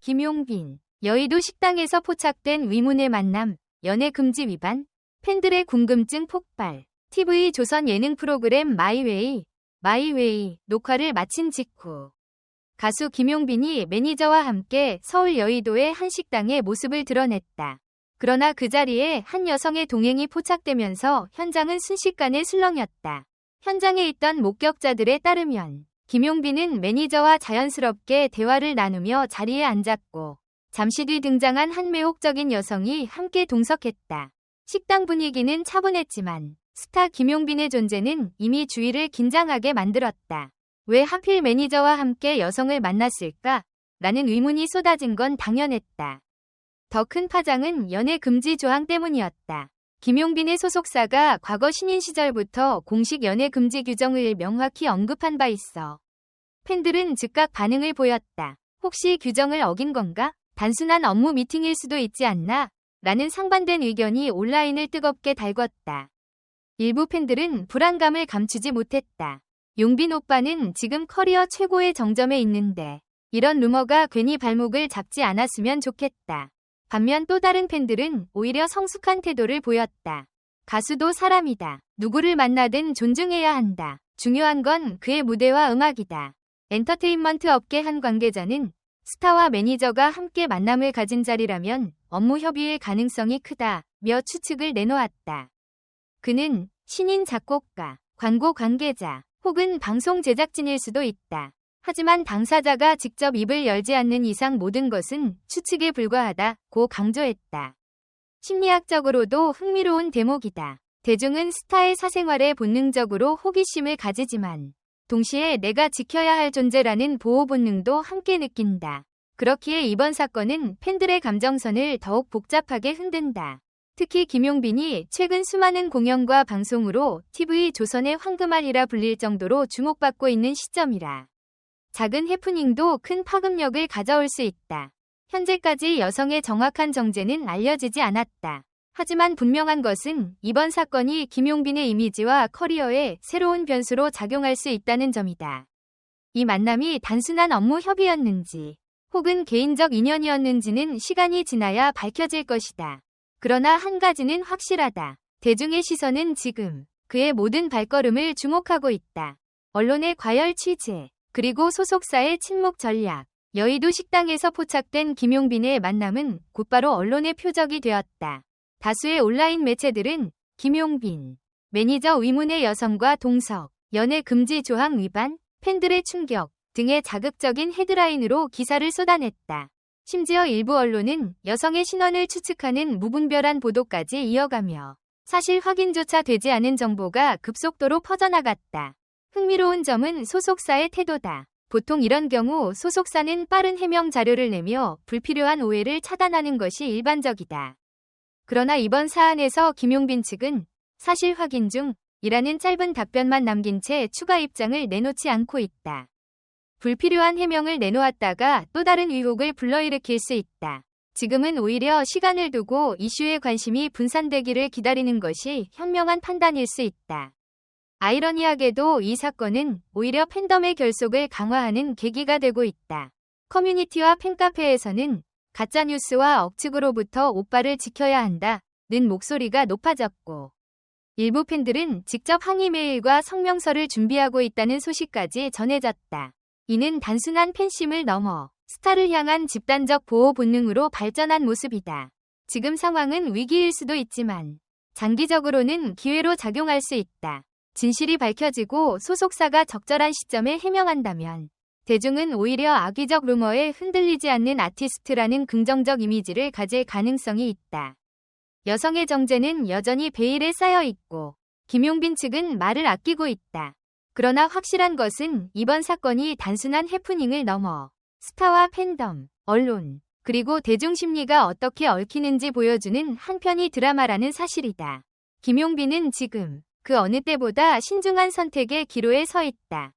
김용빈, 여의도 식당에서 포착된 위문의 만남, 연애 금지 위반, 팬들의 궁금증 폭발, TV 조선 예능 프로그램 마이웨이, 마이웨이 녹화를 마친 직후 가수 김용빈이 매니저와 함께 서울 여의도의 한 식당의 모습을 드러냈다. 그러나 그 자리에 한 여성의 동행이 포착되면서 현장은 순식간에 술렁였다. 현장에 있던 목격자들에 따르면 김용빈은 매니저와 자연스럽게 대화를 나누며 자리에 앉았고 잠시 뒤 등장한 한 매혹적인 여성이 함께 동석했다. 식당 분위기는 차분했지만 스타 김용빈의 존재는 이미 주위를 긴장하게 만들었다. 왜 하필 매니저와 함께 여성을 만났을까? 라는 의문이 쏟아진 건 당연했다. 더 큰 파장은 연애 금지 조항 때문이었다. 김용빈의 소속사가 과거 신인 시절부터 공식 연애 금지 규정을 명확히 언급한 바 있어. 팬들은 즉각 반응을 보였다. 혹시 규정을 어긴 건가? 단순한 업무 미팅일 수도 있지 않나? 라는 상반된 의견이 온라인을 뜨겁게 달궜다. 일부 팬들은 불안감을 감추지 못했다. 용빈 오빠는 지금 커리어 최고의 정점에 있는데 이런 루머가 괜히 발목을 잡지 않았으면 좋겠다. 반면 또 다른 팬들은 오히려 성숙한 태도를 보였다. 가수도 사람이다. 누구를 만나든 존중해야 한다. 중요한 건 그의 무대와 음악이다. 엔터테인먼트 업계 한 관계자는 스타와 매니저가 함께 만남을 가진 자리라면 업무 협의의 가능성이 크다며 추측을 내놓았다. 그는 신인 작곡가, 광고 관계자, 혹은 방송 제작진일 수도 있다. 하지만 당사자가 직접 입을 열지 않는 이상 모든 것은 추측에 불과하다고 강조했다. 심리학적으로도 흥미로운 대목이다. 대중은 스타의 사생활에 본능적으로 호기심을 가지지만 동시에 내가 지켜야 할 존재라는 보호 본능도 함께 느낀다. 그렇기에 이번 사건은 팬들의 감정선을 더욱 복잡하게 흔든다. 특히 김용빈이 최근 수많은 공연과 방송으로 TV 조선의 황금알이라 불릴 정도로 주목받고 있는 시점이라. 작은 해프닝도 큰 파급력을 가져올 수 있다. 현재까지 여성의 정확한 정체는 알려지지 않았다. 하지만 분명한 것은 이번 사건이 김용빈의 이미지와 커리어에 새로운 변수로 작용할 수 있다는 점이다. 이 만남이 단순한 업무 협의였는지 혹은 개인적 인연이었는지는 시간이 지나야 밝혀질 것이다. 그러나 한 가지는 확실하다. 대중의 시선은 지금 그의 모든 발걸음을 주목하고 있다. 언론의 과열 취재, 그리고 소속사의 침묵 전략. 여의도 식당에서 포착된 김용빈의 만남은 곧바로 언론의 표적이 되었다. 다수의 온라인 매체들은 김용빈, 매니저 의문의 여성과 동석, 연애 금지 조항 위반, 팬들의 충격 등의 자극적인 헤드라인으로 기사를 쏟아냈다. 심지어 일부 언론은 여성의 신원을 추측하는 무분별한 보도까지 이어가며 사실 확인조차 되지 않은 정보가 급속도로 퍼져나갔다. 흥미로운 점은 소속사의 태도다. 보통 이런 경우 소속사는 빠른 해명 자료를 내며 불필요한 오해를 차단하는 것이 일반적이다. 그러나 이번 사안에서 김용빈 측은 사실 확인 중이라는 짧은 답변만 남긴 채 추가 입장을 내놓지 않고 있다. 불필요한 해명을 내놓았다가 또 다른 의혹을 불러일으킬 수 있다. 지금은 오히려 시간을 두고 이슈에 관심이 분산되기를 기다리는 것이 현명한 판단일 수 있다. 아이러니하게도 이 사건은 오히려 팬덤의 결속을 강화하는 계기가 되고 있다. 커뮤니티와 팬카페에서는 가짜뉴스와 억측으로부터 오빠를 지켜야 한다 는 목소리가 높아졌고 일부 팬들은 직접 항의 메일과 성명서를 준비하고 있다는 소식까지 전해졌다. 이는 단순한 팬심을 넘어 스타를 향한 집단적 보호 본능으로 발전한 모습이다. 지금 상황은 위기일 수도 있지만 장기적으로는 기회로 작용할 수 있다. 진실이 밝혀지고 소속사가 적절한 시점에 해명한다면 대중은 오히려 악의적 루머에 흔들리지 않는 아티스트라는 긍정적 이미지를 가질 가능성이 있다. 여성의 정체는 여전히 베일에 쌓여 있고 김용빈 측은 말을 아끼고 있다. 그러나 확실한 것은 이번 사건이 단순한 해프닝을 넘어 스타와 팬덤, 언론, 그리고 대중 심리가 어떻게 얽히는지 보여주는 한편의 드라마라는 사실이다. 김용빈은 지금 그 어느 때보다 신중한 선택의 기로에 서 있다.